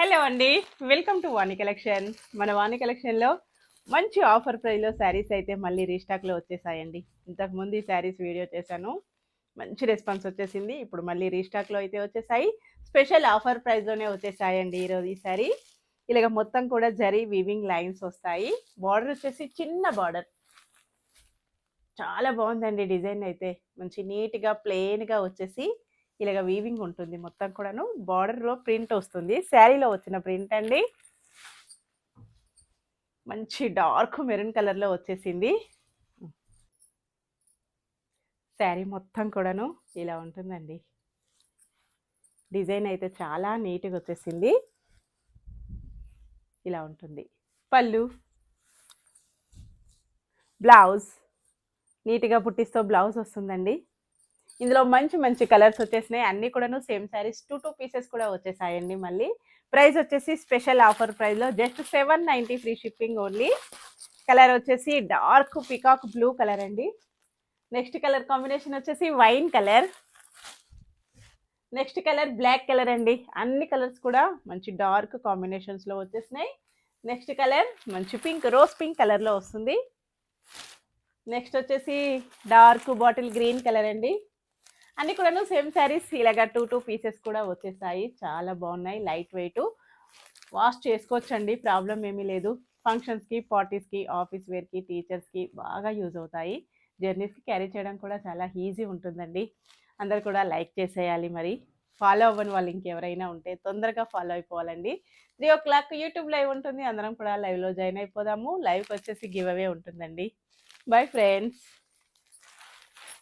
Hello అండి. Welcome to Vani collection మన వాణి కలెక్షన్లో మంచి ఆఫర్ ప్రైస్లో శారీస్ అయితే మళ్ళీ రీస్టాక్లో వచ్చేసాయండి. ఇంతకుముందు ఈ శారీస్ వీడియో చేశాను. మంచి రెస్పాన్స్ వచ్చేసింది. ఇప్పుడు మళ్ళీ రీస్టాక్లో అయితే వచ్చేసాయి. స్పెషల్ ఆఫర్ ప్రైస్లోనే వచ్చేసాయండి ఈరోజు ఈ శారీ ఇలాగ మొత్తం కూడా జరీ వీవింగ్ లైన్స్ వస్తాయి. బార్డర్ వచ్చేసి చిన్న బార్డర్ చాలా బాగుందండి డిజైన్ అయితే. మంచి నీట్గా ప్లెయిన్గా వచ్చేసి ఇలాగ వీవింగ్ ఉంటుంది. మొత్తం కూడాను బార్డర్లో ప్రింట్ వస్తుంది. శారీలో వచ్చిన ప్రింట్ అండి. మంచి డార్క్ మెరూన్ కలర్లో వచ్చేసింది. శారీ మొత్తం కూడాను ఇలా ఉంటుందండి. డిజైన్ అయితే చాలా నీట్గా వచ్చేసింది. ఇలా ఉంటుంది. పళ్ళు. బ్లౌజ్. నీట్గా పుట్టిస్తూ బ్లౌజ్ వస్తుందండి. ఇందులో మంచి మంచి కలర్స్ వచ్చేసినాయి. అన్ని కూడాను same sarees two two pieces కూడా వచ్చేసాయండి మళ్ళీ. ప్రైస్ వచ్చేసి స్పెషల్ ఆఫర్ ప్రైస్లో just seven ninety free shipping only. Colour వచ్చేసి డార్క్ పికాక్ బ్లూ కలర్ అండి. నెక్స్ట్ కలర్ కాంబినేషన్ వచ్చేసి wine colour. Next colour black colour అండి. అన్ని కలర్స్ కూడా మంచి డార్క్ కాంబినేషన్స్లో వచ్చేసినాయి. నెక్స్ట్ కలర్ మంచి పింక్ రోజ్ పింక్ కలర్లో వస్తుంది. నెక్స్ట్ వచ్చేసి డార్క్ బాటిల్ గ్రీన్ కలర్ అండి. అన్ని కూడాను సేమ్ శారీస్ ఇలాగా టూ టూ పీసెస్ కూడా వచ్చేసాయి. చాలా బాగున్నాయి. Light weight. వాష్ చేసుకోవచ్చండి. ప్రాబ్లం ఏమీ లేదు. ఫంక్షన్స్కి పార్టీస్కి ఆఫీస్ వేర్కి టీచర్స్కి బాగా యూజ్ అవుతాయి. జర్నీస్కి క్యారీ చేయడం కూడా చాలా ఈజీ ఉంటుందండి. అందరు కూడా లైక్ చేసేయాలి మరి. ఫాలో అవ్వని వాళ్ళు ఇంకెవరైనా ఉంటే తొందరగా ఫాలో అయిపోవాలండి. Three o'clock YouTube live ఉంటుంది. అందరం కూడా లైవ్లో జాయిన్ అయిపోదాము. లైవ్కి వచ్చేసి గివ్ అవే ఉంటుందండి. Bye friends